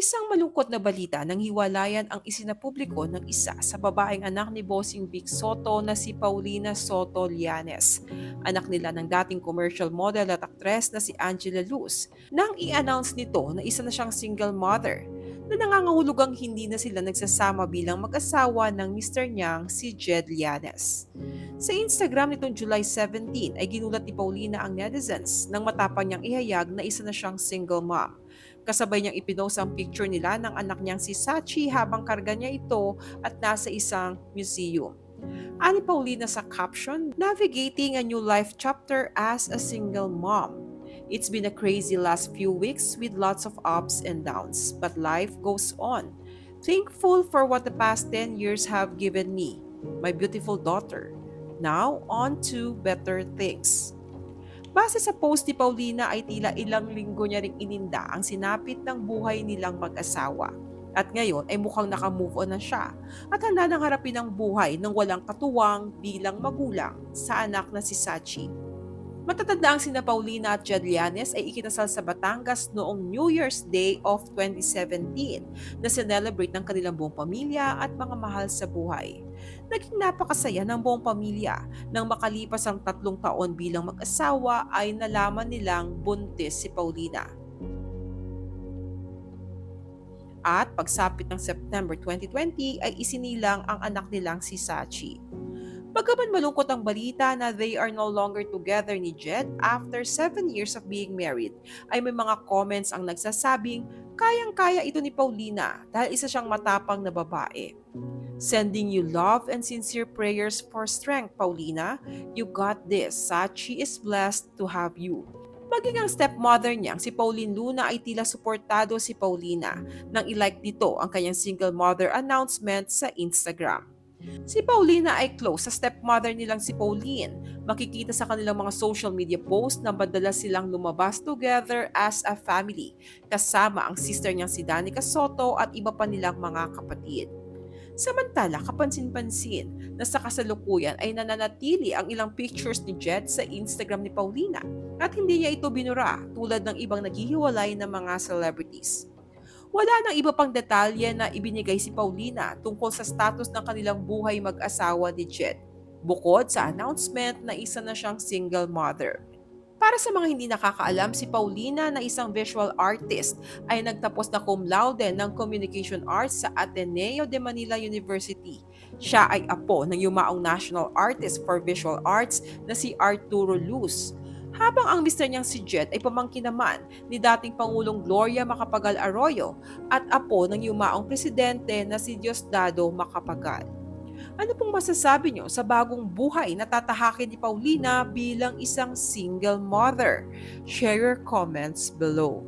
Isang malungkot na balita nang hiwalayan ang isinapubliko ng isa sa babaeng anak ni Bossing Vic Soto na si Paulina Soto Lianes. Anak nila ng dating commercial model at aktres na si Angela Luz nang i-announce nito na isa na siyang single mother na nangangahulugang hindi na sila nagsasama bilang mag-asawa ng Mr. niyang si Jed Lianes. Sa Instagram nitong July 17 ay ginulat ni Paulina ang netizens nang matapang niyang ihayag na isa na siyang single mom. Kasabay niyang ipinost ang picture nila ng anak niyang si Sachi habang karga niya ito at nasa isang museum. Ani Paulina sa caption, Navigating a new life chapter as a single mom. It's been a crazy last few weeks with lots of ups and downs, but life goes on. Thankful for what the past 10 years have given me, my beautiful daughter. Now, on to better things. Base sa post ni Paulina ay tila ilang linggo niya ring ininda ang sinapit ng buhay nilang mag-asawa. At ngayon ay mukhang nakamove on na siya at handa nang harapin ang buhay ng walang katuwang bilang magulang sa anak na si Sachi. Matatanda ang sina Paulina at Jed Llanes ay ikinasal sa Batangas noong New Year's Day of 2017 na sinelebrate ng kanilang buong pamilya at mga mahal sa buhay. Naging napakasaya ng buong pamilya nang makalipas ang tatlong taon bilang mag-asawa ay nalaman nilang buntis si Paulina. At pagsapit ng September 2020 ay isinilang ang anak nilang si Sachi. Bagaman malungkot ang balita na they are no longer together ni Jed after 7 years of being married, ay may mga comments ang nagsasabing kayang-kaya ito ni Paulina dahil isa siyang matapang na babae. Sending you love and sincere prayers for strength, Paulina. You got this. Sachi is blessed to have you. Maging ang stepmother niyang si Pauline Luna ay tila suportado si Paulina nang ilike dito ang kanyang single mother announcement sa Instagram. Si Paulina ay close sa stepmother nilang si Pauline. Makikita sa kanilang mga social media posts na madalas silang lumabas together as a family, kasama ang sister niyang si Danica Soto at iba pa nilang mga kapatid. Samantala, kapansin-pansin na sa kasalukuyan ay nananatili ang ilang pictures ni Jed sa Instagram ni Paulina at hindi niya ito binura tulad ng ibang naghihiwalay na mga celebrities. Wala nang iba pang detalye na ibinigay si Paulina tungkol sa status ng kanilang buhay mag-asawa ni Jed, bukod sa announcement na isa na siyang single mother. Para sa mga hindi nakakaalam, si Paulina na isang visual artist ay nagtapos na cum laude ng Communication Arts sa Ateneo de Manila University. Siya ay apo ng yumaong National Artist for Visual Arts na si Arturo Luz habang ang mister niyang si Jet ay pamangkin naman ni dating Pangulong Gloria Macapagal Arroyo at apo ng yumaong presidente na si Diosdado Macapagal. Ano pong masasabi niyo sa bagong buhay na tatahakin ni Paulina bilang isang single mother? Share your comments below.